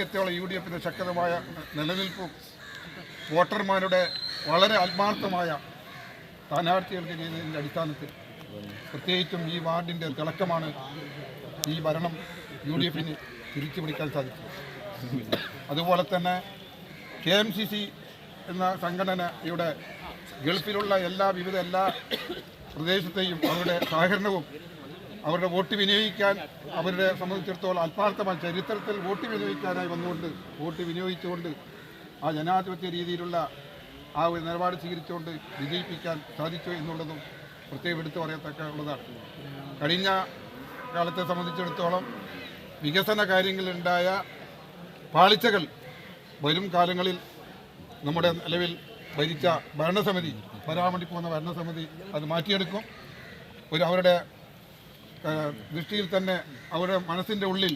ത്തോളം U D എഫിന്റെ ശക്തമായ നിലനിൽപ്പും വോട്ടർമാരുടെ വളരെ ആത്മാർത്ഥമായ സ്ഥാനാർത്ഥികൾക്ക് ചെയ്യുന്നതിന്റെ അടിസ്ഥാനത്തിൽ പ്രത്യേകിച്ചും ഈ വാർഡിന്റെ തിളക്കമാണ് ഈ ഭരണം യു ഡി എഫിന് തിരിച്ചു പിടിക്കാൻ സാധിച്ചത്. അതുപോലെ തന്നെ കെ എം സി സി എന്ന സംഘടനയുടെ ഗൾഫിലുള്ള എല്ലാ വിവിധ എല്ലാ പ്രദേശത്തെയും അവരുടെ സഹകരണവും അവരുടെ വോട്ട് വിനിയോഗിക്കാൻ അവരുടെ സംബന്ധിച്ചിടത്തോളം ആത്മാർത്ഥമായ ചരിത്രത്തിൽ വോട്ട് വിനിയോഗിക്കാനായി വന്നുകൊണ്ട് വോട്ട് വിനിയോഗിച്ചുകൊണ്ട് ആ ജനാധിപത്യ രീതിയിലുള്ള ആ ഒരു നിലപാട് സ്വീകരിച്ചുകൊണ്ട് വിജയിപ്പിക്കാൻ സാധിച്ചു എന്നുള്ളതും പ്രത്യേകം എടുത്തു പറയത്തക്ക ഉള്ളതാണ്. കഴിഞ്ഞ കാലത്തെ സംബന്ധിച്ചിടത്തോളം വികസന കാര്യങ്ങളിലുണ്ടായ പാളിച്ചകൾ വരും കാലങ്ങളിൽ നമ്മുടെ നിലവിൽ ഭരിച്ച ഭരണസമിതി വരാൻ വേണ്ടി പോകുന്ന ഭരണസമിതി അത് മാറ്റിയെടുക്കും. ഒരു അവരുടെ ദൃഷ്ടിയിൽ തന്നെ അവരുടെ മനസ്സിന്റെ ഉള്ളിൽ